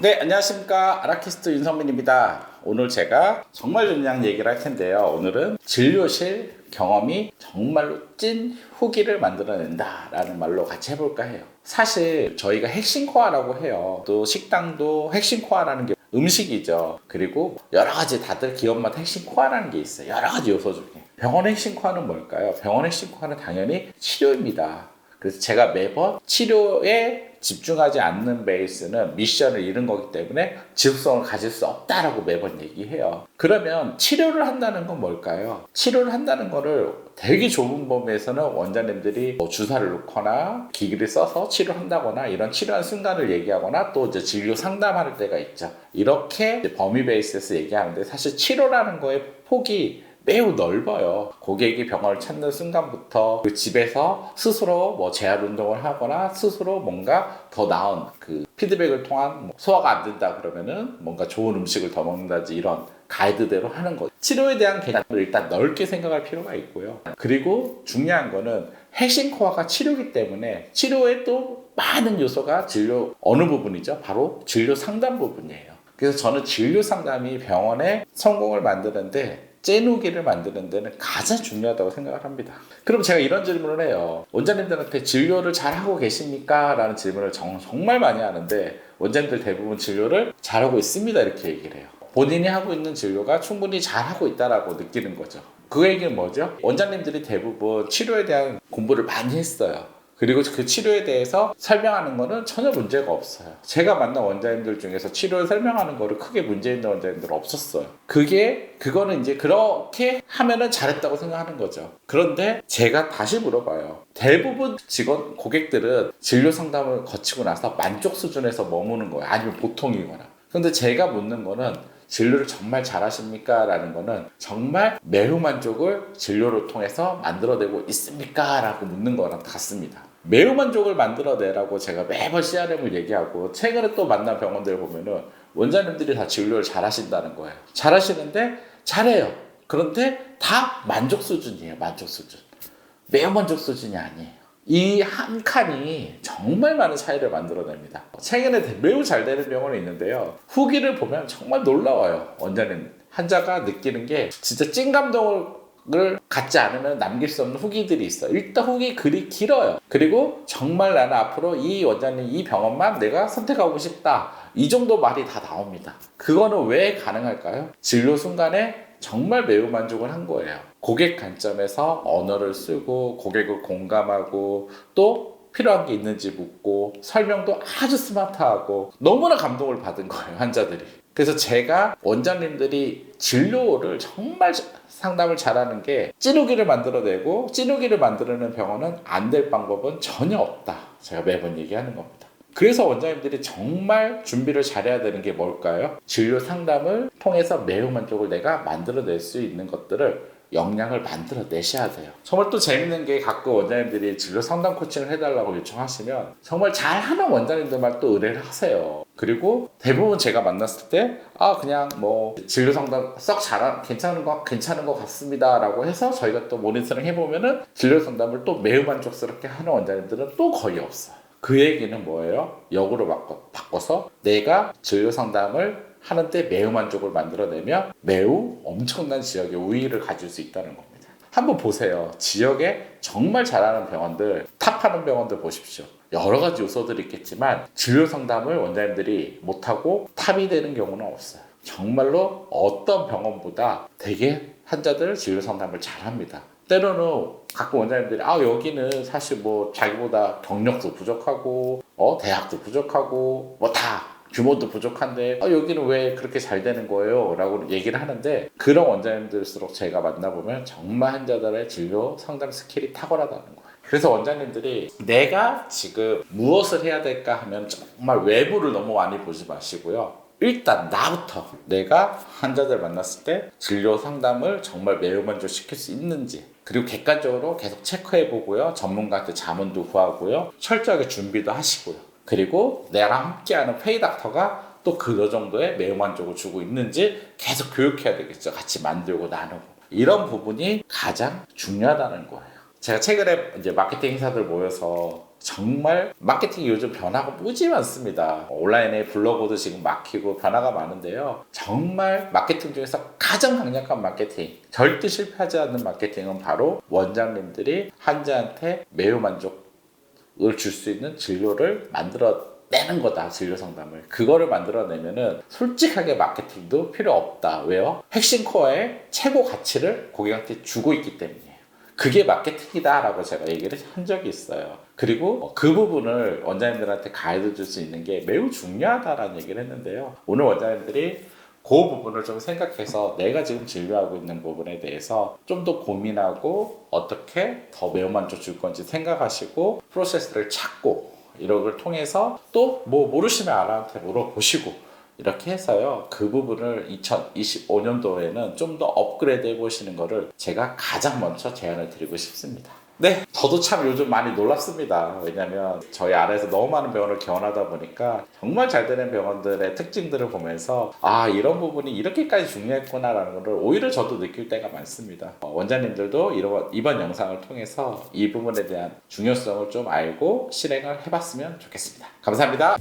네, 안녕하십니까. 아라키스트 윤성민입니다. 오늘 제가 정말 중요한 얘기를 할 텐데요. 오늘은 진료실 경험이 정말로 찐 후기를 만들어낸다라는 말로 같이 해볼까 해요. 사실 저희가 핵심 코어라고 해요. 또 식당도 핵심 코어라는 게 음식이죠. 그리고 여러 가지 다들 기업마다 핵심 코어라는 게 있어요. 여러 가지 요소 중에. 병원 핵심 코어는 뭘까요? 병원 핵심 코어는 당연히 치료입니다. 그래서 제가 매번 치료에 집중하지 않는 베이스는 미션을 잃은 거기 때문에 지속성을 가질 수 없다라고 매번 얘기해요. 그러면 치료를 한다는 건 뭘까요? 치료를 한다는 거를 되게 좁은 범위에서는 원장님들이 뭐 주사를 놓거나 기기를 써서 치료한다거나 이런 치료한 순간을 얘기하거나 또 이제 진료 상담할 때가 있죠. 이렇게 범위 베이스에서 얘기하는데 사실 치료라는 거의 폭이 매우 넓어요. 고객이 병원을 찾는 순간부터 그 집에서 스스로 뭐 재활 운동을 하거나 스스로 뭔가 더 나은 그 피드백을 통한 뭐 소화가 안 된다 그러면은 뭔가 좋은 음식을 더 먹는다든지 이런 가이드대로 하는 거. 치료에 대한 개념을 일단 넓게 생각할 필요가 있고요. 그리고 중요한 거는 핵심 코어가 치료기 때문에 치료에 또 많은 요소가 진료 어느 부분이죠? 바로 진료 상담 부분이에요. 그래서 저는 진료 상담이 병원의 성공을 만드는데 째누기를 만드는 데는 가장 중요하다고 생각을 합니다. 그럼 제가 이런 질문을 해요. 원장님들한테 진료를 잘하고 계십니까? 라는 질문을 정, 정말 많이 하는데 원장님들 대부분 진료를 잘하고 있습니다. 이렇게 얘기를 해요. 본인이 하고 있는 진료가 충분히 잘하고 있다라고 느끼는 거죠. 그 얘기는 뭐죠? 원장님들이 대부분 치료에 대한 공부를 많이 했어요. 그리고 그 치료에 대해서 설명하는 거는 전혀 문제가 없어요. 제가 만난 원장님들 중에서 치료를 설명하는 거를 크게 문제 있는 원장님들 없었어요. 그게, 그거는 이제 그렇게 하면은 잘했다고 생각하는 거죠. 그런데 제가 다시 물어봐요. 대부분 직원, 고객들은 진료 상담을 거치고 나서 만족 수준에서 머무는 거예요. 아니면 보통이거나. 근데 제가 묻는 거는 진료를 정말 잘하십니까? 라는 거는 정말 매우 만족을 진료를 통해서 만들어내고 있습니까? 라고 묻는 거랑 같습니다. 매우 만족을 만들어내라고 제가 매번 CRM을 얘기하고 최근에 또 만난 병원들 보면은 원장님들이 다 진료를 잘 하신다는 거예요. 잘 하시는데 잘해요. 그런데 다 만족 수준이에요. 만족 수준. 매우 만족 수준이 아니에요. 이 한 칸이 정말 많은 차이를 만들어냅니다. 최근에 매우 잘 되는 병원이 있는데요. 후기를 보면 정말 놀라워요. 원장님. 환자가 느끼는 게 진짜 찐 감동을 갖지 않으면 남길 수 없는 후기들이 있어요. 일단 후기 글이 길어요. 그리고 정말 나는 앞으로 이 원장님 이 병원만 내가 선택하고 싶다. 이 정도 말이 다 나옵니다. 그거는 왜 가능할까요? 진료 순간에 정말 매우 만족을 한 거예요. 고객 관점에서 언어를 쓰고 고객을 공감하고 또 필요한 게 있는지 묻고 설명도 아주 스마트하고 너무나 감동을 받은 거예요 환자들이. 그래서 제가 원장님들이 진료를 정말 상담을 잘하는 게 찌르기를 만들어내고 찌르기를 만들어내는 병원은 안 될 방법은 전혀 없다. 제가 매번 얘기하는 겁니다. 그래서 원장님들이 정말 준비를 잘해야 되는 게 뭘까요? 진료 상담을 통해서 매우 만족을 내가 만들어낼 수 있는 것들을 역량을 만들어 내셔야 돼요. 정말 또 재밌는 게 가끔 원장님들이 진료 상담 코칭을 해달라고 요청하시면 정말 잘하는 원장님들만 또 의뢰를 하세요. 그리고 대부분 제가 만났을 때, 아, 그냥 뭐, 진료 상담 썩 잘한, 괜찮은 거, 괜찮은 것 같습니다. 라고 해서 저희가 또 모니터링 해보면은 진료 상담을 또 매우 만족스럽게 하는 원장님들은 또 거의 없어요. 그 얘기는 뭐예요? 역으로 바꿔, 바꿔서 내가 진료 상담을 하는데 매우 만족을 만들어내며 매우 엄청난 지역의 우위를 가질 수 있다는 겁니다. 한번 보세요. 지역에 정말 잘하는 병원들, 탑하는 병원들 보십시오. 여러 가지 요소들이 있겠지만 진료 상담을 원장님들이 못하고 탑이 되는 경우는 없어요. 정말로 어떤 병원보다 되게 환자들 진료 상담을 잘합니다. 때로는 가끔 원장님들이 아 여기는 사실 뭐 자기보다 경력도 부족하고 어 대학도 부족하고 뭐 다 규모도 부족한데 아 여기는 왜 그렇게 잘 되는 거예요? 라고 얘기를 하는데 그런 원장님들일수록 제가 만나보면 정말 환자들의 진료 상담 스킬이 탁월하다는 거예요. 그래서 원장님들이 내가 지금 무엇을 해야 될까 하면 정말 외부를 너무 많이 보지 마시고요. 일단 나부터 내가 환자들 만났을 때 진료 상담을 정말 매우 만족시킬 수 있는지 그리고 객관적으로 계속 체크해 보고요. 전문가한테 자문도 구하고요. 철저하게 준비도 하시고요. 그리고 나랑 함께하는 페이 닥터가 또 그 정도의 매우 만족을 주고 있는지 계속 교육해야 되겠죠. 같이 만들고 나누고. 이런 부분이 가장 중요하다는 거예요. 제가 최근에 이제 마케팅 회사들 모여서 정말 마케팅이 요즘 변화가 무지 많습니다. 온라인에 블로그도 지금 막히고 변화가 많은데요. 정말 마케팅 중에서 가장 강력한 마케팅, 절대 실패하지 않는 마케팅은 바로 원장님들이 환자한테 매우 만족 을 줄 수 있는 진료를 만들어 내는 거다 진료 상담을. 그거를 만들어내면은 솔직하게 마케팅도 필요 없다. 왜요? 핵심 코어의 최고 가치를 고객한테 주고 있기 때문이에요. 그게 마케팅이다라고 제가 얘기를 한 적이 있어요. 그리고 그 부분을 원장님들한테 가이드 줄 수 있는 게 매우 중요하다라는 얘기를 했는데요. 오늘 원장님들이 그 부분을 좀 생각해서 내가 지금 진료하고 있는 부분에 대해서 좀 더 고민하고 어떻게 더 매운만족 줄 건지 생각하시고 프로세스를 찾고 이런 걸 통해서 또 뭐 모르시면 아라한테 물어보시고 이렇게 해서요 그 부분을 2025년도에는 좀 더 업그레이드 해보시는 거를 제가 가장 먼저 제안을 드리고 싶습니다. 네, 저도 참 요즘 많이 놀랍습니다. 왜냐면 저희 아래에서 너무 많은 병원을 개원하다 보니까 정말 잘 되는 병원들의 특징들을 보면서 아 이런 부분이 이렇게까지 중요했구나라는 걸 오히려 저도 느낄 때가 많습니다. 어, 원장님들도 이런, 이번 영상을 통해서 이 부분에 대한 중요성을 좀 알고 실행을 해봤으면 좋겠습니다. 감사합니다.